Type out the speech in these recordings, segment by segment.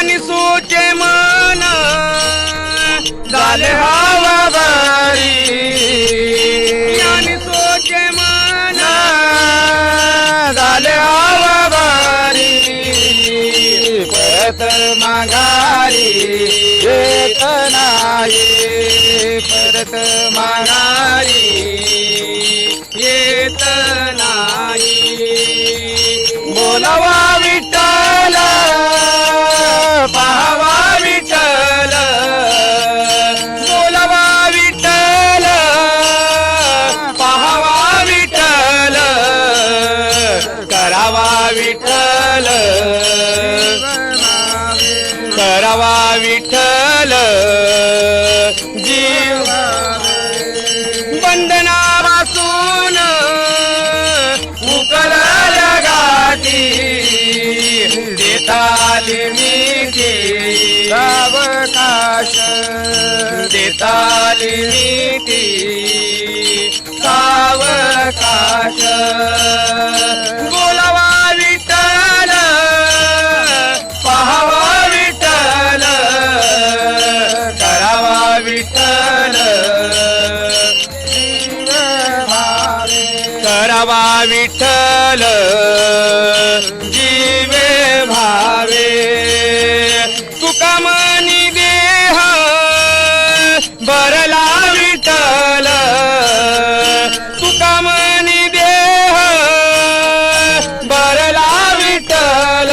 ज्ञानी सोचे मन झाले हवा भारी ज्ञानी सोचे मन झाले हवा भारी परत माघारी येत नाही. परत माघारी येत नाही. बोलावा करावा विठ्ठल. करावा विठ्ठल. जीव. बंधनापासून उकलल्या गाठी देताली मिठी. सावकाश. देताली मिठी. सावकाश. विठ्ठल. करावा विठ्ठल. जीवे भावे. तुका मनी देह. भरला विठ्ठल. तुका मनी देह. भरला विठ्ठल.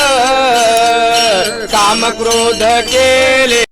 काम क्रोध केले.